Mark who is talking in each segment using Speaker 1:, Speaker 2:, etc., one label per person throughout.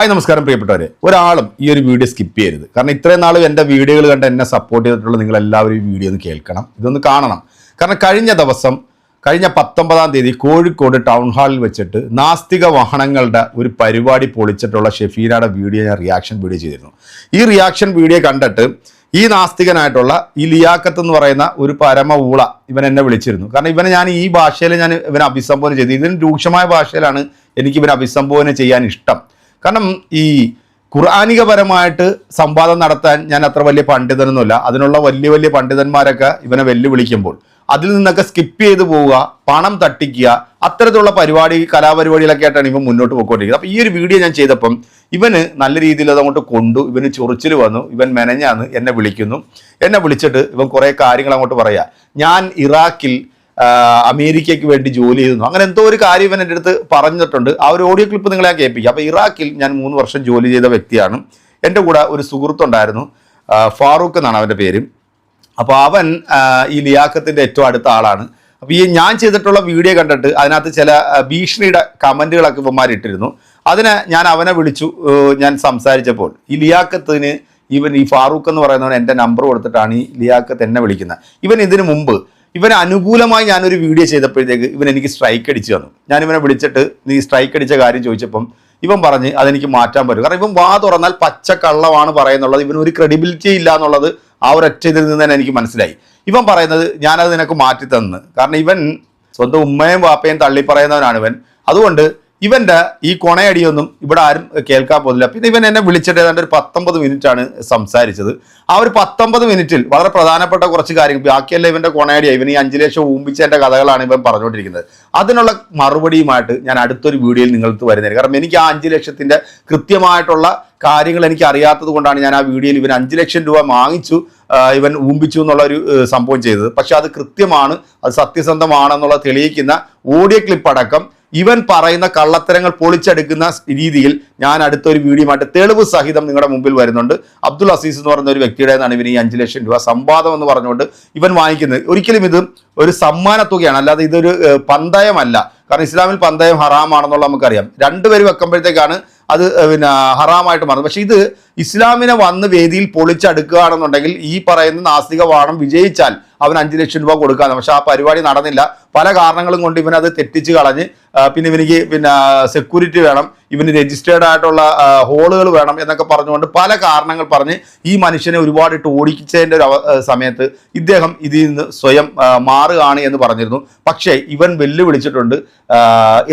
Speaker 1: Hi നമസ്കാരം പ്രിയപ്പെട്ടവരെ. ഒരാളും ഈ ഒരു വീഡിയോ സ്കിപ്പ് ചെയ്യരുത്. കാരണം ഇത്രയും നാളും എന്റെ വീഡിയോകൾ കണ്ട് എന്നെ സപ്പോർട്ട് ചെയ്തിട്ടുള്ള നിങ്ങൾ എല്ലാവരും വീഡിയോ ഒന്ന് കേൾക്കണം. ഇതൊന്ന് കാണണം. കാരണം കഴിഞ്ഞ ദിവസം കഴിഞ്ഞ പത്തൊമ്പതാം തീയതി കോഴിക്കോട് ടൗൺ ഹാളിൽ വെച്ചിട്ട് നാസ്തിക വാഹനങ്ങളുടെ ഒരു പരിപാടി പൊളിച്ചിട്ടുള്ള ഷെഫീനയുടെ വീഡിയോ ഞാൻ റിയാക്ഷൻ വീഡിയോ ചെയ്തിരുന്നു. ഈ റിയാക്ഷൻ വീഡിയോ കണ്ടിട്ട് ഈ നാസ്തികനായിട്ടുള്ള ഈ ലിയാക്കത്ത് എന്ന് പറയുന്ന ഒരു പരമ ഊള ഇവൻ എന്നെ വിളിച്ചിരുന്നു. കാരണം ഇവനെ ഞാൻ ഈ ഭാഷയിൽ ഞാൻ ഇവനെ അഭിസംബോധന ചെയ്തു. ഇതിന് രൂക്ഷമായ ഭാഷയിലാണ് എനിക്ക് ഇവനെ അഭിസംബോധന ചെയ്യാൻ ഇഷ്ടം. കാരണം ഈ ഖുർആാനികപരമായിട്ട് സംവാദം നടത്താൻ ഞാൻ അത്ര വലിയ പണ്ഡിതനൊന്നുമില്ല. അതിനുള്ള വലിയ വലിയ പണ്ഡിതന്മാരൊക്കെ ഇവനെ വെല്ലുവിളിക്കുമ്പോൾ. അതിൽ നിന്നൊക്കെ സ്കിപ്പ് ചെയ്ത് പോവുക പണം തട്ടിക്കുക അത്തരത്തിലുള്ള പരിപാടി കലാപരിപാടികളൊക്കെ ആയിട്ടാണ് ഇവൻ മുന്നോട്ട് പോയിക്കൊണ്ടിരിക്കുന്നത്. അപ്പോൾ ഈ ഒരു വീഡിയോ ഞാൻ ചെയ്തപ്പം ഇവന് നല്ല രീതിയിൽ അതങ്ങോട്ട് കൊണ്ടു ഇവന് ചൊറിച്ചിൽ വന്നു ഇവൻ മെനഞ്ഞാന്ന് എന്നെ വിളിക്കുന്നു. എന്നെ വിളിച്ചിട്ട് ഇവൻ കുറേ കാര്യങ്ങൾ അങ്ങോട്ട് പറയാ. ഞാൻ ഇറാഖിൽ അമേരിക്കയ്ക്ക് വേണ്ടി ജോലി ചെയ്തു അങ്ങനെ എന്തോ ഒരു കാര്യം ഇവൻ എന്റെ അടുത്ത് പറഞ്ഞിട്ടുണ്ട്. ആ ഒരു ഓഡിയോ ക്ലിപ്പ് നിങ്ങളെ ഞാൻ കേൾപ്പിക്കാം. അപ്പോൾ ഇറാഖിൽ ഞാൻ മൂന്ന് വർഷം ജോലി ചെയ്ത വ്യക്തിയാണ്. എന്റെ കൂടെ ഒരു സുഹൃത്തുണ്ടായിരുന്നു. ഫാറൂഖ് എന്നാണ് അവന്റെ പേര്. അപ്പോൾ അവൻ ഈ ലിയാക്കത്തിന്റെ ഏറ്റവും അടുത്ത ആളാണ്. അപ്പോൾ ഈ ഞാൻ ചെയ്തിട്ടുള്ള വീഡിയോ കണ്ടിട്ട് അതിനകത്ത് ചില ഭീഷണിയുടെ കമന്റുകളൊക്കെ ഇവന്മാരിട്ടിരുന്നു അതിന് ഞാൻ അവനെ വിളിച്ചു ഞാൻ സംസാരിച്ചപ്പോൾ. ഈ ലിയാക്കത്തിന് ഇവൻ ഈ ഫാറൂഖ് എന്ന് പറയുന്നവൻ എന്റെ നമ്പർ കൊടുത്തിട്ടാണ് ഈ ലിയാക്കത്ത് എന്നെ വിളിക്കുന്നത്. ഇവൻ ഇതിനു മുമ്പ് ഇവന് അനുകൂലമായി ഞാനൊരു വീഡിയോ ചെയ്തപ്പോഴത്തേക്ക് ഇവൻ എനിക്ക് സ്ട്രൈക്ക് അടിച്ചു തന്നു. ഞാൻ ഇവനെ വിളിച്ചിട്ട് നീ സ്ട്രൈക്ക് അടിച്ച കാര്യം ചോദിച്ചപ്പം ഇവൻ പറഞ്ഞ് അതെനിക്ക് മാറ്റാൻ പറ്റും. കാരണം ഇവൻ വാ തുറന്നാൽ പച്ച കള്ളമാണ് പറയുന്നുള്ളത്. ഇവന് ഒരു ക്രെഡിബിലിറ്റി ഇല്ല എന്നുള്ളത് ആ ഒരൊറ്റ ഇതിൽ നിന്ന് തന്നെ എനിക്ക് മനസ്സിലായി. ഇവൻ പറയുന്നത് ഞാനത് നിനക്ക് മാറ്റി തന്നു കാരണം ഇവൻ സ്വന്തം ഉമ്മയും വാപ്പയും തള്ളി പറയുന്നവനാണ് ഇവൻ. അതുകൊണ്ട് ഇവന്റെ ഈ കൊണയടിയൊന്നും ഇവിടെ ആരും കേൾക്കാൻ പോകുന്നില്ല. പിന്നെ ഇവൻ എന്നെ വിളിച്ചിട്ട് ഏതാണ്ട് ഒരു പത്തൊമ്പത് ആണ് സംസാരിച്ചത്. ആ ഒരു പത്തൊമ്പത് മിനിറ്റിൽ വളരെ പ്രധാനപ്പെട്ട കുറച്ച് കാര്യങ്ങൾ. ബാക്കിയല്ല ഇവന്റെ കൊണയടിയ ഇവൻ ഈ അഞ്ചു ലക്ഷം ഊമ്പിച്ചതിന്റെ കഥകളാണ് ഇവൻ പറഞ്ഞുകൊണ്ടിരിക്കുന്നത്. അതിനുള്ള മറുപടിയുമായിട്ട് ഞാൻ അടുത്തൊരു വീഡിയോയിൽ നിങ്ങൾക്ക് വരുന്നത് കാരണം എനിക്ക് ആ അഞ്ചു ലക്ഷത്തിന്റെ കൃത്യമായിട്ടുള്ള കാര്യങ്ങൾ എനിക്ക് അറിയാത്തത് കൊണ്ടാണ് ഞാൻ ആ വീഡിയോയിൽ ഇവൻ അഞ്ചു ലക്ഷം രൂപ വാങ്ങിച്ചു ഇവൻ ഊമ്പിച്ചു എന്നുള്ള ഒരു സംഭവം ചെയ്തത്. പക്ഷെ അത് കൃത്യമാണ് അത് സത്യസന്ധമാണെന്നുള്ള തെളിയിക്കുന്ന ഓഡിയോ ക്ലിപ്പ് അടക്കം ഇവൻ പറയുന്ന കള്ളത്തരങ്ങൾ പൊളിച്ചെടുക്കുന്ന രീതിയിൽ ഞാൻ അടുത്തൊരു വീഡിയോമായിട്ട് തെളിവ് സഹിതം നിങ്ങളുടെ മുമ്പിൽ വരുന്നുണ്ട്. അബ്ദുൾ അസീസ് എന്ന് പറയുന്ന ഒരു വ്യക്തിയുടെ നിന്നാണ് ഇവൻ ഈ അഞ്ച് ലക്ഷം രൂപ സംവാദം എന്ന് പറഞ്ഞുകൊണ്ട് ഇവൻ വാങ്ങിക്കുന്നത്. ഒരിക്കലും ഇത് ഒരു സമ്മാന തുകയാണ്. അല്ലാതെ ഇതൊരു പന്തയമല്ല. കാരണം ഇസ്ലാമിൽ പന്തയം ഹറാമാണെന്നുള്ള നമുക്കറിയാം. രണ്ടുപേരും വെക്കുമ്പോഴത്തേക്കാണ് അത് പിന്നെ ഹറാമായിട്ട് മാറും പക്ഷെ ഇത് ഇസ്ലാമിനെ വന്ന് വേദിയിൽ പൊളിച്ചടുക്കുകയാണെന്നുണ്ടെങ്കിൽ ഈ പറയുന്ന നാസ്തിക വാണം വിജയിച്ചാൽ അവൻ അഞ്ച് ലക്ഷം രൂപ കൊടുക്കാന്ന് പക്ഷെ ആ പരിപാടി നടന്നില്ല. പല കാരണങ്ങളും കൊണ്ട് ഇവനത് തെറ്റിച്ച് കളഞ്ഞ് പിന്നെ ഇവനിക്ക് പിന്നെ സെക്യൂരിറ്റി വേണം ഇവന് രജിസ്റ്റേർഡ് ആയിട്ടുള്ള ഹോളുകൾ വേണം എന്നൊക്കെ പറഞ്ഞുകൊണ്ട് പല കാരണങ്ങൾ പറഞ്ഞ് ഈ മനുഷ്യനെ ഒരുപാട് ഇട്ട് ഓടിച്ചതിന്റെ ഒരു സമയത്ത് ഇദ്ദേഹം ഇതിൽ നിന്ന് സ്വയം മാറുകയാണ് എന്ന് പറഞ്ഞിരുന്നു. പക്ഷേ ഇവൻ വെല്ലുവിളിച്ചിട്ടുണ്ട്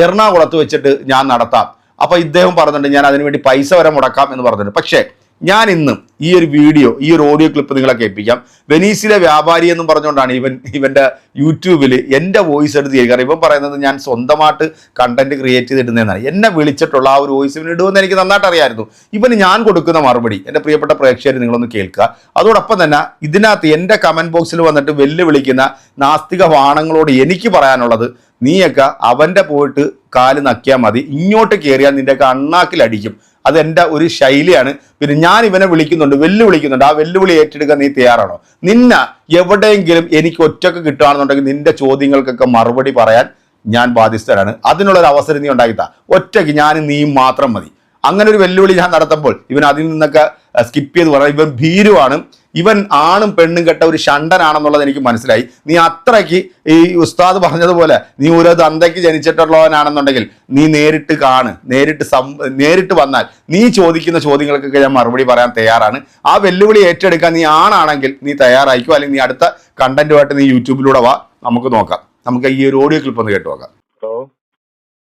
Speaker 1: എറണാകുളത്ത് വെച്ചിട്ട് ഞാൻ നടത്താം. അപ്പൊ ഇദ്ദേഹം പറഞ്ഞിട്ടുണ്ട് ഞാൻ അതിനുവേണ്ടി പൈസ വരെ മുടക്കാം എന്ന് പറഞ്ഞിട്ടുണ്ട്. പക്ഷേ ഞാൻ ഇന്ന് ഈ ഒരു വീഡിയോ ഈ ഒരു ഓഡിയോ ക്ലിപ്പ് നിങ്ങളെ കേൾപ്പിക്കാം. വെനീസിലെ വ്യാപാരി എന്നും പറഞ്ഞുകൊണ്ടാണ് ഇവൻ ഇവന്റെ യൂട്യൂബിൽ എന്റെ വോയിസ് എടുത്ത് ചെയ്യുക ഇവൻ പറയുന്നത് ഞാൻ സ്വന്തമായിട്ട് കണ്ടന്റ് ക്രിയേറ്റ് ചെയ്തിടുന്നതെന്നാണ്. എന്നെ വിളിച്ചിട്ടുള്ള ആ ഒരു വോയിസ് ഇവന് ഇടുമെന്ന് എനിക്ക് നന്നായിട്ട് അറിയായിരുന്നു. ഇവന് ഞാൻ കൊടുക്കുന്ന മറുപടി എന്റെ പ്രിയപ്പെട്ട പ്രേക്ഷകർ നിങ്ങളൊന്ന് കേൾക്കുക. അതോടൊപ്പം തന്നെ ഇതിനകത്ത് എന്റെ കമന്റ് ബോക്സിൽ വന്നിട്ട് വെല്ലുവിളിക്കുന്ന നാസ്തിക വാണങ്ങളോട് എനിക്ക് പറയാനുള്ളത് നീയൊക്കെ അവന്റെ പോയിട്ട് കാൽ നക്കിയാൽ മതി. ഇങ്ങോട്ട് കയറിയാൽ നിന്റെയൊക്കെ അണ്ണാക്കിലടിക്കും. അതെന്റെ ഒരു ശൈലിയാണ്. പിന്നെ ഞാൻ ഇവനെ വിളിക്കുന്നുണ്ട് വെല്ലുവിളിക്കുന്നുണ്ട്. ആ വെല്ലുവിളി ഏറ്റെടുക്കാൻ നീ തയ്യാറാണോ? നിന്ന എവിടെയെങ്കിലും എനിക്ക് ഒറ്റയ്ക്ക് കിട്ടുകയാണെന്നുണ്ടെങ്കിൽ നിന്റെ ചോദ്യങ്ങൾക്കൊക്കെ മറുപടി പറയാൻ ഞാൻ ബാധ്യസ്ഥരാണ് അതിനുള്ള ഒരു അവസരം നീ ഉണ്ടാക്കിത്താ ഒറ്റയ്ക്ക് ഞാനും നീയും മാത്രം മതി. അങ്ങനെ ഒരു വെല്ലുവിളി ഞാൻ നടത്തുമ്പോൾ ഇവൻ അതിൽ നിന്നൊക്കെ സ്കിപ്പ് ചെയ്ത് പറയാം ഇവൻ ഭീരുവാണ്. ഇവൻ ആണും പെണ്ണും കെട്ട ഒരു ഷണ്ടനാണെന്നുള്ളത് എനിക്ക് മനസ്സിലായി. നീ അത്രയ്ക്ക് ഈ ഉസ്താദ് പറഞ്ഞതുപോലെ നീ ഒരു ദന്തയ്ക്ക് ജനിച്ചിട്ടുള്ളവനാണെന്നുണ്ടെങ്കിൽ നീ നേരിട്ട് കാണ് നേരിട്ട് സം നേരിട്ട് വന്നാൽ നീ ചോദിക്കുന്ന ചോദ്യങ്ങൾക്കൊക്കെ ഞാൻ മറുപടി പറയാൻ തയ്യാറാണ്. ആ വെല്ലുവിളി ഏറ്റെടുക്കാൻ നീ ആണാണെങ്കിൽ നീ തയ്യാറായിക്കോ? അല്ലെങ്കിൽ നീ അടുത്ത കണ്ടന്റുമായിട്ട് നീ യൂട്യൂബിലൂടെ വാ നമുക്ക് നോക്കാം. നമുക്ക് ഈ ഒരു ഓഡിയോ ക്ലിപ്പ് ഒന്ന് കേട്ട് നോക്കാം.
Speaker 2: ഹലോ.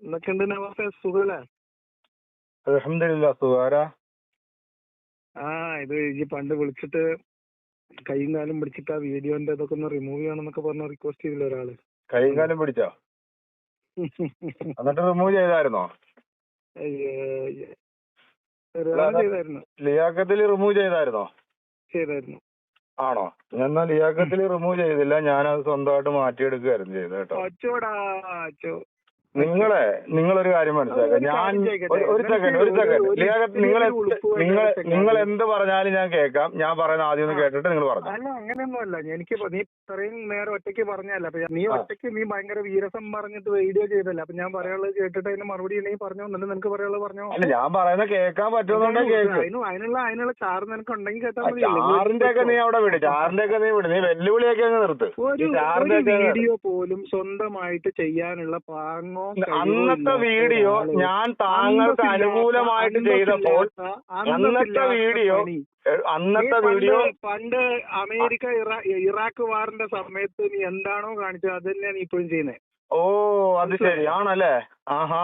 Speaker 3: എന്തൊക്കെയുണ്ട് നവാസെ? സുഖല്ലേ?
Speaker 2: അലഹമില്ല സുഖാരാ
Speaker 3: ആ ഇത് ഈ പണ്ട് വിളിച്ചിട്ട് കൈയും കാലും പിടിച്ചിട്ട് ആ വീഡിയോന്റെ ഇതൊക്കെ ഒന്ന് റിമൂവ് ചെയ്യണമെന്നൊക്കെ പറഞ്ഞ റിക്വസ്റ്റ് ചെയ്തില്ല ഒരാൾ?
Speaker 2: കൈയും കാലം പിടിച്ചോ? എന്നിട്ട് റിമൂവ് ചെയ്തായിരുന്നോ? ലിയാക്കത്തിൽ റിമൂവ് ചെയ്തായിരുന്നോ?
Speaker 3: ചെയ്തായിരുന്നു.
Speaker 2: ആണോ? ഞാൻ ലിയാക്കത്തിൽ റിമൂവ് ചെയ്തില്ല ഞാൻ അത് സ്വന്തമായിട്ട് മാറ്റിയെടുക്കുകയായിരുന്നു ചെയ്തത് കേട്ടോ. നിങ്ങളെ നിങ്ങളൊരു കാര്യം മനസ്സിലാക്കുക ഞാൻ ഒരു- സെക്കൻഡ് ഒരു സെക്കൻഡ് ലിയാഖത്ത് നിങ്ങൾ നിങ്ങൾ നിങ്ങൾ എന്ത് പറഞ്ഞാലും ഞാൻ കേൾക്കാം. ഞാൻ പറയുന്ന ആദ്യം ഒന്ന്. കേട്ടിട്ട് നിങ്ങൾ പറഞ്ഞു.
Speaker 3: അല്ല അങ്ങനെയൊന്നുമല്ല. എനിക്ക് നീ ഇത്രയും നേരം ഒറ്റയ്ക്ക് പറഞ്ഞല്ല അപ്പൊ നീ ഒറ്റയ്ക്ക് നീ ഭയങ്കര വീരസം പറഞ്ഞിട്ട് വീഡിയോ ചെയ്തല്ല അപ്പൊ ഞാൻ പറയാനുള്ളത് കേട്ടിട്ട് അതിന് മറുപടി ഉണ്ടെങ്കിൽ പറഞ്ഞു? എന്നിട്ട് നിനക്ക് പറയാനുള്ളത് പറഞ്ഞോ?
Speaker 2: അല്ല ഞാൻ പറയുന്ന കേൾക്കാൻ പറ്റുന്നുണ്ടെങ്കിൽ കേൾക്ക്
Speaker 3: അതിന് അതിനുള്ള അതിനുള്ള ചാറ് നിനക്ക് ഉണ്ടെങ്കിൽ
Speaker 2: കേട്ടാൽ
Speaker 3: മതി.
Speaker 2: ചാറിന്റെ ഒക്കെ നീ അവിടെ വിട്. ചാറിന്റെ ഒക്കെ നീ വിട്. നീ വെല്ലുവിളിയൊക്കെ അങ്ങ് നിർത്ത്.
Speaker 3: ഒരു വീഡിയോ പോലും സ്വന്തമായിട്ട് ചെയ്യാനുള്ള പാങ്ങോ
Speaker 2: അന്നത്തെ വീഡിയോ ഞാൻ താങ്കൾക്ക് അനുകൂലമായിട്ട് ചെയ്തപ്പോൾ അന്നത്തെ വീഡിയോ അന്നത്തെ വീഡിയോ
Speaker 3: പണ്ട് അമേരിക്ക ഇറാഖ് വാറിന്റെ സമയത്ത് നീ എന്താണോ കാണിച്ചത് അത് തന്നെയാണ് ഇപ്പോഴും ചെയ്യുന്നത്
Speaker 2: ഓ അത് ശരിയാണല്ലേ? ആണല്ലേ ആഹാ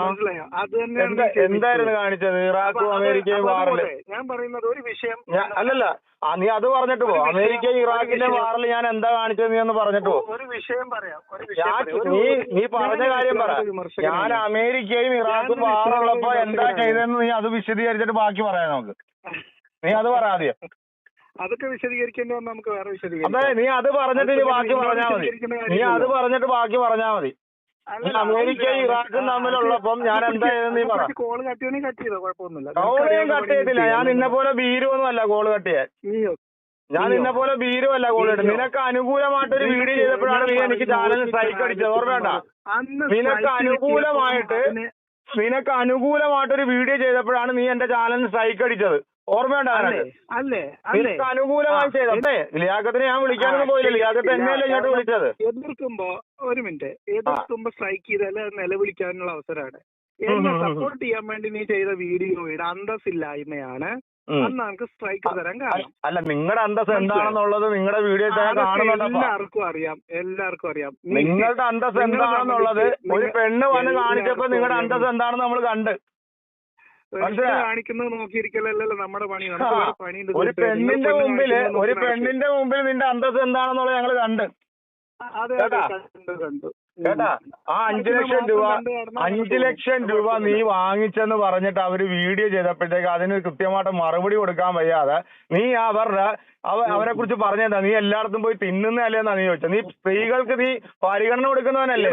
Speaker 3: അത് തന്നെയാണ്.
Speaker 2: എന്തായിരുന്നു കാണിച്ചത്? ഇറാഖും അമേരിക്കയും
Speaker 3: വാറിൽ? ഞാൻ പറയുന്നത് ഒരു വിഷയം
Speaker 2: അല്ലല്ല. ആ, നീ അത് പറഞ്ഞിട്ട് പോ.
Speaker 3: അമേരിക്ക
Speaker 2: അമേരിക്കയും ഇറാഖിന്റെ വാറിൽ ഞാൻ എന്താ കാണിച്ചത് നീ ഒന്ന് പറഞ്ഞിട്ട് പോ.
Speaker 3: ഒരു വിഷയം പറയാം.
Speaker 2: നീ നീ പറഞ്ഞ കാര്യം പറ. ഞാൻ അമേരിക്കയും ഇറാഖും വാറുള്ളപ്പോ എന്താ. ചെയ്തതെന്ന് നീ അത് വിശദീകരിച്ചിട്ട് ബാക്കി പറയാം നമുക്ക്. നീ അത് പറ ആദ്യം.
Speaker 3: അതൊക്കെ വിശദീകരിക്കേണ്ടി വന്നാൽ നമുക്ക് വേറെ വിശദീകരിക്കാം.
Speaker 2: അതെ നീ അത് പറഞ്ഞിട്ട് ഇനി ബാക്കി
Speaker 3: പറഞ്ഞാൽ
Speaker 2: പറഞ്ഞാ മതി. നീ അത് പറഞ്ഞിട്ട് ബാക്കി പറഞ്ഞാ മതി. അമേരിക്കയും ഇറാഖും തമ്മിലുള്ളപ്പം ഞാൻ എന്താ ചെയ്തതെന്ന് നീ പറ.
Speaker 3: കോൾ കട്ട് ചെയ്യണമെങ്കിൽ കട്ട് ചെയ്തോ കുഴപ്പമൊന്നുമില്ല.
Speaker 2: കൗളിയും കട്ട് ചെയ്തില്ല ഞാൻ നിന്നെ പോലെ ബീരുവൊന്നും അല്ല കോൾ കട്ട് ചെയ്യാൻ. ഞാൻ? നിന്നെ പോലെ ബീരുവല്ല കോൾ ഇടും? നിനക്ക് അനുകൂലമായിട്ടൊരു വീഡിയോ ചെയ്തപ്പോഴാണ് നീ എനിക്ക് ചാനൽ സ്ട്രൈക്ക് അടിച്ചത്. ഓർമ്മ
Speaker 3: അന്ന്
Speaker 2: നിനക്ക് അനുകൂലമായിട്ട് നിനക്ക് അനുകൂലമായിട്ടൊരു വീഡിയോ ചെയ്തപ്പോഴാണ് നീ എന്റെ ചാനൽ സ്ട്രൈക്ക് അടിച്ചത്. ഓർമ്മയുണ്ടോ
Speaker 3: അല്ലേ
Speaker 2: നിനക്ക്
Speaker 3: അല്ലേ അല്ലേ.
Speaker 2: അനുകൂലമായി ചെയ്തേ ലിയാഖത്തിനെ ഞാൻ വിളിക്കാനൊന്നും പോയില്ല. ലിയാഖത്ത് എന്നെയല്ലേ ഇങ്ങോട്ട് വിളിച്ചത്?
Speaker 3: എതിർക്കുമ്പോ ഒരു മിനിറ്റ് എതിർക്കുമ്പോ സ്ട്രൈക്ക് ചെയ്താൽ നിലവിളിക്കാനുള്ള അവസരമാണ്. എന്നെ. സപ്പോർട്ട് ചെയ്യാൻ വേണ്ടി നീ ചെയ്ത വീഡിയോയുടെ അന്തസ്സില്ലായ്മയാണ്
Speaker 2: ഉം.
Speaker 3: അന്ന് നമുക്ക് സ്ട്രൈക്ക് തരാൻ കാരണം
Speaker 2: അല്ല നിങ്ങളുടെ അന്തസ് എന്താണെന്നുള്ളത് നിങ്ങളുടെ വീഡിയോ
Speaker 3: എല്ലാവർക്കും അറിയാം എല്ലാവർക്കും അറിയാം
Speaker 2: നിങ്ങളുടെ അന്തസ് എന്താണെന്നുള്ളത് ഒരു പെണ്ണ് വന്ന് കാണിച്ചപ്പോ നിങ്ങളുടെ. അന്തസ് എന്താണെന്ന് നമ്മൾ കണ്ട്?
Speaker 3: കാണിക്കുന്നത് നോക്കിയിരിക്കലല്ലോ നമ്മുടെ പണി പണിയുണ്ട്
Speaker 2: ഒരു പെണ്ണിന്റെ
Speaker 3: പെണ്ണ് മുമ്പിൽ
Speaker 2: ഒരു പെണ്ണിന്റെ മുമ്പിൽ നിന്റെ അന്തസ് എന്താണെന്നുള്ളത് ഞങ്ങൾ കണ്ട്
Speaker 3: അതെ? കണ്ടു കണ്ടു.
Speaker 2: കേട്ടാ ആ അഞ്ചു ലക്ഷം രൂപ അഞ്ചു ലക്ഷം രൂപ നീ വാങ്ങിച്ചെന്ന് പറഞ്ഞിട്ട് അവർ വീഡിയോ ചെയ്തപ്പോഴത്തേക്ക് അതിന് കൃത്യമായിട്ട് മറുപടി കൊടുക്കാൻ വയ്യാതെ നീ അവരുടെ അവ അവരെ കുറിച്ച് പറഞ്ഞതാ നീ എല്ലായിടത്തും പോയി തിന്നുന്നതല്ലേന്നാ നീ ചോദിച്ചത്? നീ സ്ത്രീകൾക്ക് നീ പരിഗണന കൊടുക്കുന്നവനല്ലേ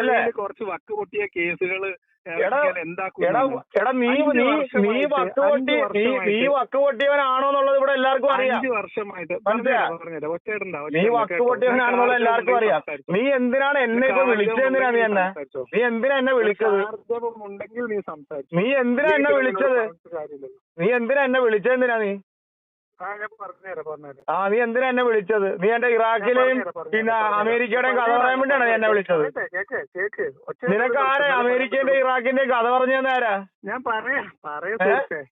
Speaker 2: അല്ലേ?
Speaker 3: കുറച്ച് വക്ക് പൊട്ടിയ കേസുകൾ
Speaker 2: എടാ നീ നീ നീ വക്ക് പൊട്ടി നീ നീ വക്ക് പൊട്ടിയവനാണോ എന്നുള്ളത് ഇവിടെ എല്ലാവർക്കും അറിയാം.
Speaker 3: അഞ്ചു വർഷമായിട്ട്.
Speaker 2: നീ വക്ക്
Speaker 3: പൊട്ടിയവനാണെന്നുള്ളത്
Speaker 2: എല്ലാവർക്കും അറിയാം. നീ എന്തിനാണ് എന്നെ ഇപ്പൊ
Speaker 3: വിളിച്ചത്
Speaker 2: എന്തിനാ നീ എന്നെ? നീ എന്തിനാ എന്നെ വിളിച്ചത്?
Speaker 3: നീ
Speaker 2: എന്തിനാ എന്നെ വിളിച്ചത്? നീ എന്തിനാ എന്നെ വിളിച്ചതെന്തിനാ നീ?
Speaker 3: ആ
Speaker 2: നീ എന്തിനാ എന്നെ വിളിച്ചത്? നീ എന്റെ ഇറാഖിലെയും പിന്നെ അമേരിക്കയുടെയും കഥ പറയാൻ വേണ്ടിയാണോ നീ എന്നെ വിളിച്ചത്. നിനക്ക് ആരാ? അമേരിക്കന്റെ ഇറാഖിന്റെ കഥ പറഞ്ഞു തന്നെ ആരാ?
Speaker 3: ഞാൻ പറയാം പറയാം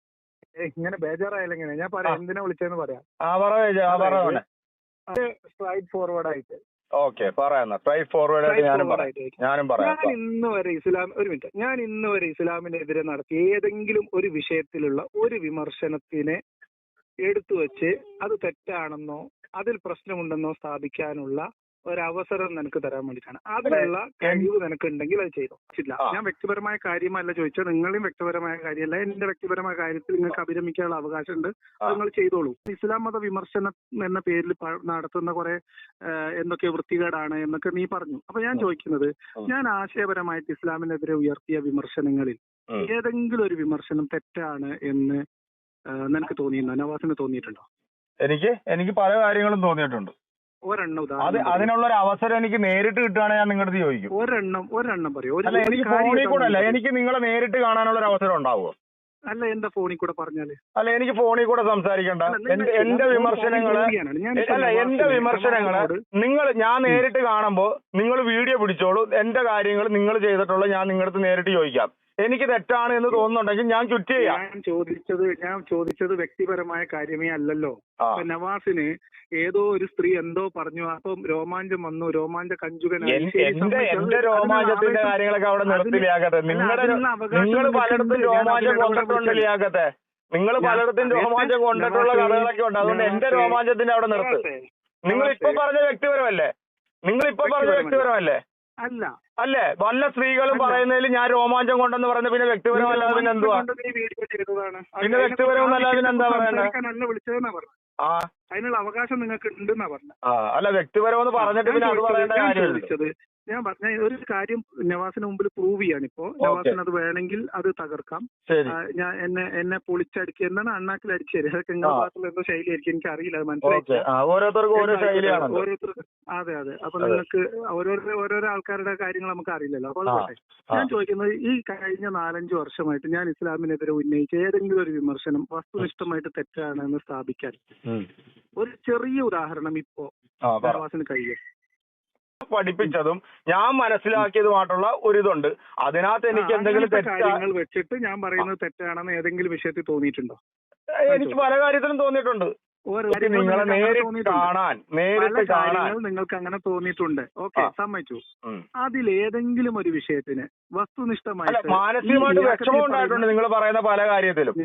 Speaker 3: ഇങ്ങനെ ബേജാറായാലും ഇങ്ങനെ. ഞാൻ പറയാം. എന്തിനാ വിളിച്ചതെന്ന് പറയാം.
Speaker 2: ആ പറ വിജയ്, ആ പറ മോനെ.
Speaker 3: അത് സ്ട്രൈറ്റ് ഫോർവേഡ് ആയിട്ട്.
Speaker 2: ഓക്കെ പറയാം സ്ട്രൈറ്റ് ഫോർവേഡ് ആയിട്ട് ഞാനും പറയാം. ഞാനും പറയാം
Speaker 3: ഞാൻ
Speaker 2: പറയാം.
Speaker 3: ഇന്ന് വരെ ഇസ്ലാം ഒരു മിനിറ്റ്. ഞാൻ ഇന്ന് വരെ ഇസ്ലാമിനെതിരെ നടത്തിയ ഏതെങ്കിലും ഒരു വിഷയത്തിലുള്ള ഒരു വിമർശനത്തിനെ എടുത്തു വെച്ച് അത് തെറ്റാണെന്നോ അതിൽ പ്രശ്നമുണ്ടെന്നോ സ്ഥാപിക്കാനുള്ള ഒരവസരം നിനക്ക് തരാൻ വേണ്ടിയിട്ടാണ്. അതിനുള്ള കഴിവ് നിനക്കുണ്ടെങ്കിൽ അത് ചെയ്തോ. ഇല്ല ഞാൻ വ്യക്തിപരമായ കാര്യമല്ല ചോദിച്ചത്. നിങ്ങളെയും വ്യക്തിപരമായ കാര്യമല്ല. എന്റെ വ്യക്തിപരമായ കാര്യത്തിൽ നിങ്ങൾക്ക് അഭിരമിക്കാനുള്ള അവകാശമുണ്ട്. അത് നിങ്ങൾ ചെയ്തോളൂ. ഇസ്ലാം മത വിമർശനം എന്ന പേരിൽ നടത്തുന്ന കുറെ എന്തൊക്കെ വൃത്തികേടാണ് എന്നൊക്കെ നീ പറഞ്ഞു. അപ്പൊ ഞാൻ ചോദിക്കുന്നത് ഞാൻ ആശയപരമായിട്ട് ഇസ്ലാമിനെതിരെ ഉയർത്തിയ വിമർശനങ്ങളിൽ ഏതെങ്കിലും ഒരു വിമർശനം തെറ്റാണ് എന്ന് നിനക്ക് തോന്നിയിരുന്നോ നവാസിന് തോന്നിയിട്ടുണ്ടോ?
Speaker 2: എനിക്ക്? എനിക്ക് പല കാര്യങ്ങളും തോന്നിയിട്ടുണ്ട്.
Speaker 3: ഒരെണ്ണം
Speaker 2: അത് അതിനുള്ള ഒരു അവസരം എനിക്ക് നേരിട്ട് കിട്ടുകയാണെങ്കിൽ ഞാൻ നിങ്ങളുടെ ചോദിക്കും.
Speaker 3: ഒരെണ്ണം ഒരെണ്ണം പറയൂ.
Speaker 2: അല്ല എനിക്ക് ഫോണിൽ കൂടെ അല്ല. എനിക്ക് നിങ്ങളെ നേരിട്ട് കാണാനുള്ള ഒരു അവസരം ഉണ്ടാവുമോ?
Speaker 3: അല്ല എന്താ ഫോണിൽ കൂടെ പറഞ്ഞാൽ?
Speaker 2: അല്ല എനിക്ക് ഫോണിൽ കൂടെ സംസാരിക്കണ്ട. എന്റെ
Speaker 3: വിമർശനങ്ങൾ
Speaker 2: അല്ല എന്റെ
Speaker 3: വിമർശനങ്ങൾ
Speaker 2: നിങ്ങൾ ഞാൻ നേരിട്ട് കാണുമ്പോൾ നിങ്ങൾ വീഡിയോ പിടിച്ചോളൂ. എന്റെ കാര്യങ്ങൾ നിങ്ങൾ ചെയ്തിട്ടുള്ള ഞാൻ നിങ്ങളുടെ നേരിട്ട് ചോദിക്കാം. എനിക്ക് തെറ്റാണ് എന്ന് തോന്നുന്നുണ്ടെങ്കിൽ ഞാൻ ചുറ്റി ചെയ്യാം.
Speaker 3: ഞാൻ ചോദിച്ചത് ഞാൻ ചോദിച്ചത് വ്യക്തിപരമായ കാര്യമേ അല്ലല്ലോ. നവാസിന് ഏതോ ഒരു സ്ത്രീ എന്തോ പറഞ്ഞു. അപ്പം രോമാഞ്ചം വന്നു. രോമാഞ്ച കഞ്ചുകൻ
Speaker 2: എന്റെ. എന്റെ രോമാഞ്ചത്തിന്റെ കാര്യങ്ങളൊക്കെ അവിടെ നിർത്തിലാക്കട്ടെ നിങ്ങളുടെ നിങ്ങൾ പലയിടത്തും രോമാഞ്ചം
Speaker 3: അതിനിടപെടാൻ
Speaker 2: കൊണ്ടിട്ടുണ്ട് ലിയാക്കത്തെ നിങ്ങൾ പലയിടത്തും രോമാഞ്ചം കൊണ്ടിട്ടുള്ള കഥകളൊക്കെ ഉണ്ട്. അതുകൊണ്ട് എന്റെ രോമാഞ്ചത്തിന്റെ അവിടെ നിർത്ത്. നിങ്ങൾ ഇപ്പൊ പറഞ്ഞ വ്യക്തിപരമല്ലേ? നിങ്ങൾ ഇപ്പൊ പറഞ്ഞ
Speaker 3: വ്യക്തിപരമല്ലേ? അല്ല.
Speaker 2: അല്ലേ? വല്ല സ്ത്രീകളും. പറയുന്നതിൽ ഞാൻ രോമാഞ്ചം കൊണ്ടെന്ന് പറഞ്ഞ പിന്നെ വ്യക്തിപരമല്ലാതെ പിന്നെ എന്തുവാ? പിന്നെ വ്യക്തിപരമൊന്നല്ല പിന്നെ എന്താ
Speaker 3: പറയുന്നത്
Speaker 2: ആ.
Speaker 3: അതിനുള്ള അവകാശം നിങ്ങൾക്ക് ഉണ്ടെന്നാ പറഞ്ഞത്
Speaker 2: അല്ല വ്യക്തിപരം എന്ന് പറഞ്ഞിട്ട് പിന്നെ അത് പറയേണ്ട കാര്യമില്ല
Speaker 3: ഞാൻ പറഞ്ഞ ഒരു കാര്യം നവാസിന് മുമ്പിൽ പ്രൂവ് ചെയ്യാണ് ഇപ്പോ. നവാസിന് അത് വേണമെങ്കിൽ അത് തകർക്കാം. ഞാൻ എന്നെ എന്നെ പൊളിച്ചടിച്ച് എന്താണ് അണ്ണാക്കിൽ അടിച്ചത്? അതൊക്കെ നിങ്ങളുടെ
Speaker 2: ശൈലി
Speaker 3: ഭാഗത്തുള്ള എന്തോ ശൈലിയായിരിക്കും. എനിക്ക് അറിയില്ല അത്
Speaker 2: മനസ്സിലായി ഓരോരുത്തർക്ക്
Speaker 3: അതെ അതെ. അപ്പൊ നിങ്ങൾക്ക് ഓരോരോ ഓരോരോ ആൾക്കാരുടെ കാര്യങ്ങൾ നമുക്ക് അറിയില്ലല്ലോ. അപ്പൊ
Speaker 2: ആ,
Speaker 3: അതുകൊണ്ടേ
Speaker 2: ആ.
Speaker 3: ഞാൻ ചോദിക്കുന്നത് ഈ കഴിഞ്ഞ നാലഞ്ച് വർഷമായിട്ട് ഞാൻ ഇസ്ലാമിനെതിരെ ഉന്നയിച്ച ഏതെങ്കിലും ഒരു വിമർശനം വസ്തുനിഷ്ഠമായിട്ട് തെറ്റാണെന്ന് സ്ഥാപിക്കാൻ ഒരു ചെറിയ ഉദാഹരണം ഇപ്പോ നവാസിന് കഴിയും.
Speaker 2: പഠിപ്പിച്ചതും ഞാൻ മനസ്സിലാക്കിയതുമായിട്ടുള്ള ഒരിതുണ്ട്. അതിനകത്ത് എനിക്ക് എന്തെങ്കിലും
Speaker 3: തെറ്റാണ് വെച്ചിട്ട് ഞാൻ പറയുന്നത് തെറ്റാണെന്ന് ഏതെങ്കിലും വിഷയത്തിൽ തോന്നിയിട്ടുണ്ടോ?
Speaker 2: എനിക്ക് പല കാര്യത്തിലും തോന്നിയിട്ടുണ്ട്. നിങ്ങളെ
Speaker 3: നിങ്ങൾക്ക് അങ്ങനെ
Speaker 2: നേരിട്ട്
Speaker 3: തോന്നിയിട്ടുണ്ട്.
Speaker 2: കാണാൻ നേരിട്ട് കാണാൻ.
Speaker 3: നിങ്ങൾക്ക് അങ്ങനെ തോന്നിയിട്ടുണ്ട്. ഓക്കെ. സമ്മതിച്ചു.
Speaker 2: അതിലേതെങ്കിലും
Speaker 3: അതിൽ ഏതെങ്കിലും ഒരു വിഷയത്തിന്
Speaker 2: അല്ല
Speaker 3: വസ്തുനിഷ്ഠമായിട്ട്
Speaker 2: മാനസികമായിട്ട് വിഷമം ഉണ്ടായിട്ടുണ്ട് നിങ്ങൾ പറയുന്ന പല കാര്യത്തിലും.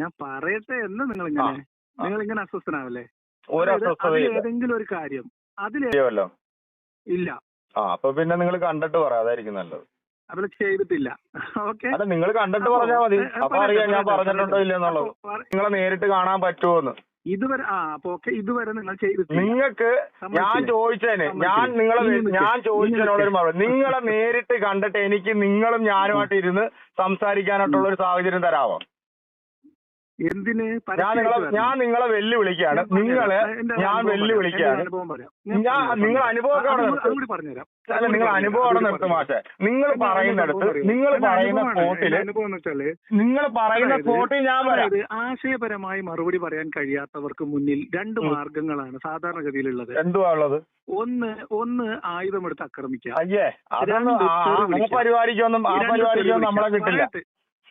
Speaker 3: ഞാൻ പറയട്ടെ എന്ന് നിങ്ങൾ ഇങ്ങനെ നിങ്ങൾ ഇങ്ങനെ അസ്വസ്ഥനാവല്ലേ?
Speaker 2: ഒരു
Speaker 3: ഏതെങ്കിലും ഒരു കാര്യം
Speaker 2: ചെയ്യുമല്ലോ
Speaker 3: ഇല്ല.
Speaker 2: ആ അപ്പൊ പിന്നെ നിങ്ങൾ കണ്ടിട്ട് പറയാം അതായിരിക്കും നല്ലത്.
Speaker 3: അതിൽ ചെയ്തിട്ടില്ല. ഓക്കെ?
Speaker 2: അല്ല നിങ്ങൾ കണ്ടിട്ട് പറഞ്ഞാൽ മതി. അപ്പൊ അറിയാം ഞാൻ പറഞ്ഞിട്ടുണ്ടോ ഇല്ലെന്നുള്ളത് നിങ്ങളെ നേരിട്ട് കാണാൻ പറ്റുമോന്ന്
Speaker 3: ഇതുവരെ ആ അപ്പൊ ഓക്കെ ഇതുവരെ നിങ്ങൾ ചെയ്തിട്ടില്ല.
Speaker 2: നിങ്ങൾക്ക് ഞാൻ
Speaker 3: ചോദിച്ചേനെ
Speaker 2: ചോദിച്ചതിന് ഞാൻ നിങ്ങളെ ഞാൻ ചോദിച്ചതിനുള്ള ഒരു മറുപടി. നിങ്ങളെ നേരിട്ട് കണ്ടിട്ട് എനിക്ക് നിങ്ങളും ഞാനുമായിട്ട് ഇരുന്ന് സംസാരിക്കാനായിട്ടുള്ള ഒരു സാഹചര്യം തരാമോ?
Speaker 3: എന്തിന്
Speaker 2: ഞാൻ നിങ്ങളെ വെല്ലുവിളിക്കാണ് നിങ്ങളെ ഞാൻ വെല്ലുവിളിക്കാണ് ഞാൻ നിങ്ങൾ അനുഭവമൊക്കെ അവിടെ
Speaker 3: പറഞ്ഞുതരാം.
Speaker 2: അല്ല നിങ്ങൾ അനുഭവം അവിടെ നിർത്തും മാഷെ. നിങ്ങൾ പറയുന്നിടത്ത് നിങ്ങൾ പറയുന്ന
Speaker 3: അനുഭവം എന്ന് വെച്ചാൽ
Speaker 2: നിങ്ങൾ പറയുന്ന കോട്ടിൽ ഞാൻ
Speaker 3: പറയാം. ആശയപരമായി മറുപടി പറയാൻ കഴിയാത്തവർക്ക് മുന്നിൽ രണ്ട്. മാർഗങ്ങളാണ് സാധാരണഗതിയിലുള്ളത്.
Speaker 2: എന്തുവാ ഉള്ളത്?
Speaker 3: ഒന്ന് ഒന്ന് ആയുധമെടുത്ത് ആക്രമിക്കുക
Speaker 2: അയ്യേ അതൊന്നും ആ പരിപാടിക്കൊന്നും ആ പരിപാടിക്കൊന്നും നമ്മളെ കിട്ടില്ല.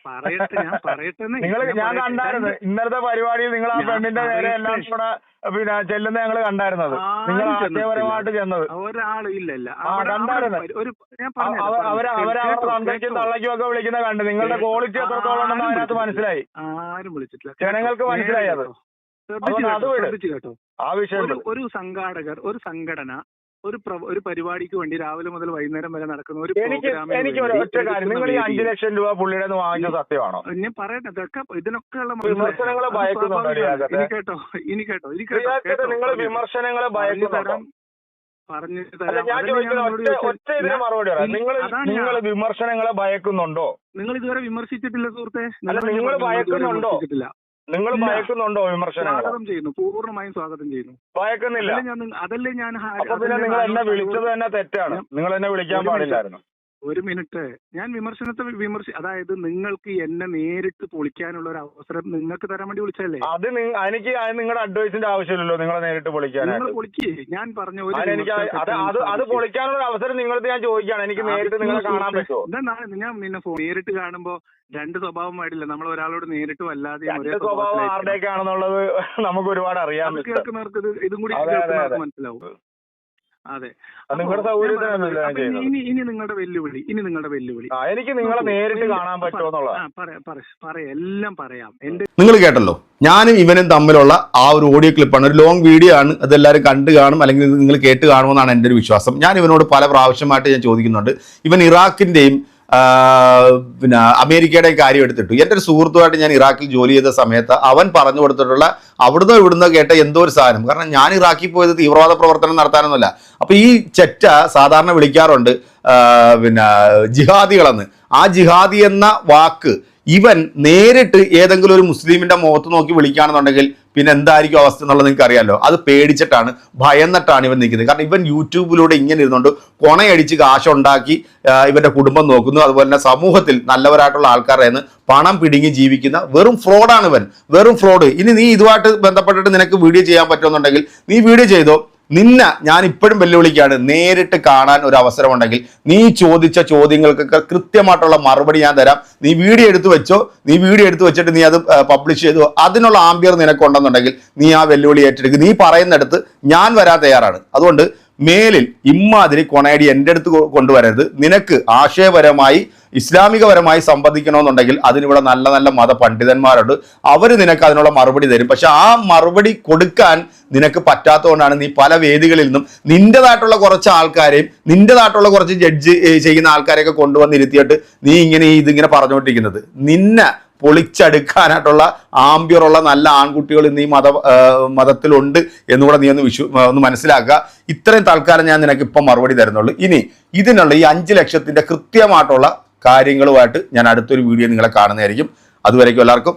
Speaker 3: പറയട്ടെ. ഞാൻ പറയട്ടെ
Speaker 2: നിങ്ങൾ ഞാൻ കണ്ടായിരുന്നു ഇന്നലത്തെ പരിപാടിയിൽ നിങ്ങൾ ആ പെണ്ണിന്റെ നേരെ. എല്ലാം കൂടെ പിന്നെ ചെല്ലുന്ന ഞങ്ങൾ കണ്ടായിരുന്നത്. നിങ്ങൾ. ആശയപരമായിട്ട് ചെന്നത്.
Speaker 3: ഒരാളും അവർ.
Speaker 2: അവരവരുടെ തന്തയ്ക്കും തള്ളയ്ക്കും ഒക്കെ വിളിക്കുന്ന കണ്ട് നിങ്ങളുടെ ക്വാളിറ്റി എത്രത്തോളം ഉണ്ടെന്ന് അതിനകത്ത് മനസ്സിലായി.
Speaker 3: ആരും വിളിച്ചിട്ടില്ല.
Speaker 2: ജനങ്ങൾക്ക് മനസ്സിലായി അത്. അത് വിട്. ആ വിഷയം
Speaker 3: ഒരു സംഘാടകർ ഒരു സംഘടന ഒരു ഒരു പരിപാടിക്ക് വേണ്ടി രാവിലെ മുതൽ വൈകുന്നേരം വരെ നടക്കുന്ന ഒരു
Speaker 2: എനിക്ക് ഒറ്റ കാര്യം. നിങ്ങൾ ഈ അഞ്ചു ലക്ഷം രൂപ പുള്ളിയുടെ വാങ്ങിച്ച സത്യമാണോ?
Speaker 3: ഞാൻ പറയട്ടെ ഇതൊക്കെ ഇതിനൊക്കെയുള്ള
Speaker 2: വിമർശനങ്ങളെ ഭയക്കുന്നുണ്ടോ റിയാസത്തെ?
Speaker 3: ഇനി കേട്ടോ ഇനി കേട്ടോ ഇനി കേട്ടോ
Speaker 2: നിങ്ങൾ വിമർശനങ്ങളെ
Speaker 3: ഭയക്കുന്നു പറഞ്ഞു
Speaker 2: നിങ്ങൾ വിമർശനങ്ങളെ ഭയക്കുന്നുണ്ടോ
Speaker 3: നിങ്ങൾ ഇതുവരെ വിമർശിച്ചിട്ടില്ല സുഹൃത്തെ.
Speaker 2: നിങ്ങൾ ഭയക്കുന്നുണ്ടോ? നിങ്ങൾ. ഭയക്കുന്നുണ്ടോ വിമർശനങ്ങൾ
Speaker 3: സ്വാഗതം ചെയ്യുന്നു. പൂർണമായും സ്വാഗതം ചെയ്യുന്നു.
Speaker 2: ഭയക്കുന്നില്ല.
Speaker 3: അതല്ലേ ഞാൻ അതല്ലേ ഞാൻ
Speaker 2: അപ്പൊ പിന്നെ നിങ്ങൾ എന്നെ വിളിച്ചത് തന്നെ തെറ്റാണ്. നിങ്ങൾ എന്നെ വിളിക്കാൻ പാടില്ലായിരുന്നു.
Speaker 3: ഒരു മിനിറ്റ്. ഞാൻ വിമർശനത്തെ വിമർശി അതായത് നിങ്ങൾക്ക് എന്നെ നേരിട്ട് പൊളിക്കാനുള്ള ഒരു അവസരം നിങ്ങൾക്ക് തരാൻ വേണ്ടി വിളിച്ചല്ലേ
Speaker 2: അത് എനിക്ക് നിങ്ങളുടെ അഡ്വൈസിന്റെ ആവശ്യമില്ലല്ലോ നിങ്ങളെ നേരിട്ട്
Speaker 3: നിങ്ങൾ
Speaker 2: പൊളിക്കാനായിട്ട്
Speaker 3: പൊളിക്ക്. ഞാൻ പറഞ്ഞ ഒരു
Speaker 2: അതിന് എനിക്ക് അത്. പൊളിക്കാനുള്ള ഒരു അവസരം നിങ്ങളത് ഞാൻ ചോദിക്കുകയാണ്. എനിക്ക് നേരിട്ട് നിങ്ങളെ കാണാൻ പറ്റുമോ
Speaker 3: ഞാൻ നിന്നെ നേരിട്ട് കാണുമ്പോ രണ്ട് സ്വഭാവം പാടില്ല നമ്മൾ ഒരാളോട് നേരിട്ട് ഒരേ
Speaker 2: സ്വഭാവം. ആരുടെയൊക്കെ ആണെന്നുള്ളത് നമുക്ക് ഒരുപാട് അറിയാം
Speaker 3: കേൾക്കുന്നവർക്ക് ഇതും കൂടി മനസ്സിലാവും. അതെ.
Speaker 2: നിങ്ങളുടെ
Speaker 3: ഞാൻ
Speaker 2: ചെയ്യുന്നത്
Speaker 3: ഇനി ഇനി നിങ്ങളുടെ വെല്ലുവിളി ഇനി നിങ്ങളുടെ വെല്ലുവിളി.
Speaker 2: ആ എനിക്ക് നിങ്ങളെ നേരിട്ട് കാണാൻ പറ്റുമോ എന്നുള്ളത്.
Speaker 3: ആ, പറയാം പറ- പറയാം എല്ലാം പറയാം. എന്റെ
Speaker 1: നിങ്ങൾ കേട്ടല്ലോ ഞാനും ഇവനും തമ്മിലുള്ള ആ ഒരു ഓഡിയോ ക്ലിപ്പാണ് ഒരു ലോങ് വീഡിയോ ആണ്. അതെല്ലാവരും കണ്ടു കാണും അല്ലെങ്കിൽ ഇത് നിങ്ങൾ കേട്ട് കാണുമെന്നാണ് എന്റെ ഒരു വിശ്വാസം. ഞാൻ ഇവനോട് പല പ്രാവശ്യമായിട്ട് ഞാൻ ചോദിക്കുന്നുണ്ട്. ഇവൻ ഇറാഖിന്റെയും പിന്നെ അമേരിക്കയുടെയും കാര്യം എടുത്തിട്ടു. എന്റെ ഒരു സുഹൃത്തുമായിട്ട് ഞാൻ ഇറാഖിൽ ജോലി ചെയ്ത സമയത്ത് അവൻ പറഞ്ഞു കൊടുത്തിട്ടുള്ള അവിടുന്ന് ഇവിടുന്ന് കേട്ട എന്തോ ഒരു സാധനം. കാരണം ഞാൻ ഇറാഖിൽ പോയത് തീവ്രവാദ പ്രവർത്തനം നടത്താനൊന്നുമല്ല. അപ്പോൾ ഈ ചെറ്റ സാധാരണ വിളിക്കാറുണ്ട് പിന്നെ ജിഹാദികളെന്ന്. ആ ജിഹാദി എന്ന വാക്ക് ഇവൻ നേരിട്ട് ഏതെങ്കിലും ഒരു മുസ്ലിമിന്റെ മുഖത്ത് നോക്കി വിളിക്കുകയാണെന്നുണ്ടെങ്കിൽ പിന്നെ എന്തായിരിക്കും അവസ്ഥ എന്നുള്ളത് നിങ്ങൾക്ക് അറിയാമല്ലോ അത് പേടിച്ചിട്ടാണ് ഭയന്നിട്ടാണ് ഇവൻ നിൽക്കുന്നത്. കാരണം ഇവൻ യൂട്യൂബിലൂടെ ഇങ്ങനെ ഇരുന്നുകൊണ്ട് കൊണയടിച്ച് കാശുണ്ടാക്കി ഇവന്റെ കുടുംബം നോക്കുന്നു. അതുപോലെ തന്നെ സമൂഹത്തിൽ നല്ലവരായിട്ടുള്ള ആൾക്കാരുടെ നിന്ന് പണം പിടിങ്ങി ജീവിക്കുന്ന വെറും ഫ്രോഡാണ് ഇവൻ. വെറും ഫ്രോഡ്. ഇനി നീ ഇതുമായിട്ട് ബന്ധപ്പെട്ടിട്ട് നിനക്ക് വീഡിയോ ചെയ്യാൻ പറ്റുമെന്നുണ്ടെങ്കിൽ നീ വീഡിയോ ചെയ്തോ. നിന്നെ ഞാൻ ഇപ്പോഴും വെല്ലുവിളിക്കുകയാണ് നേരിട്ട് കാണാൻ ഒരു അവസരമുണ്ടെങ്കിൽ. നീ ചോദിച്ച ചോദ്യങ്ങൾക്കൊക്കെ കൃത്യമായിട്ടുള്ള മറുപടി ഞാൻ തരാം. നീ വീഡിയോ എടുത്തു വെച്ചോ. നീ വീഡിയോ എടുത്തു വെച്ചിട്ട് നീ അത് പബ്ലിഷ് ചെയ്തോ. അതിനുള്ള ആംബിയർ നിനക്കുണ്ടെന്നുണ്ടെങ്കിൽ നീ ആ വെല്ലുവിളി ഏറ്റെടുക്കുക നീ പറയുന്നിടത്ത് ഞാൻ വരാൻ തയ്യാറാണ്. അതുകൊണ്ട് മേലിൽ ഇമ്മാതിരി കൊണയടി എന്റെ അടുത്ത് കൊണ്ടുവരരുത്. നിനക്ക് ആശയപരമായി ഇസ്ലാമികപരമായി സംവദിക്കണമെന്നുണ്ടെങ്കിൽ അതിനിവിടെ നല്ല നല്ല മത പണ്ഡിതന്മാരുണ്ട് അവർ നിനക്ക് അതിനുള്ള മറുപടി തരും. പക്ഷെ ആ മറുപടി കൊടുക്കാൻ നിനക്ക് പറ്റാത്തതുകൊണ്ടാണ് നീ പല വേദികളിൽ നിന്നും നിന്റേതായിട്ടുള്ള കുറച്ച് ആൾക്കാരെയും നിന്റേതായിട്ടുള്ള കുറച്ച് ജഡ്ജ് ചെയ്യുന്ന ആൾക്കാരെയൊക്കെ കൊണ്ടുവന്നിരുത്തിയിട്ട് നീ ഇങ്ങനെ ഇതിങ്ങനെ പറഞ്ഞുകൊണ്ടിരിക്കുന്നത്. നിന്നെ പൊളിച്ചെടുക്കാനായിട്ടുള്ള ആംബ്യറുള്ള നല്ല ആൺകുട്ടികൾ ഇന്ന് ഈ മത മതത്തിലുണ്ട് എന്നുകൂടെ നീ ഒന്ന് വിശ്വ ഒന്ന് മനസ്സിലാക്കുക. ഇത്രയും തൽക്കാലം ഞാൻ നിനക്ക് ഇപ്പം മറുപടി തരുന്നുള്ളൂ. ഇനി ഇതിനുള്ള ഈ അഞ്ച് ലക്ഷത്തിന്റെ കൃത്യമായിട്ടുള്ള കാര്യങ്ങളുമായിട്ട് ഞാൻ അടുത്തൊരു വീഡിയോ നിങ്ങളെ കാണുന്നതായിരിക്കും. അതുവരേക്കും എല്ലാവർക്കും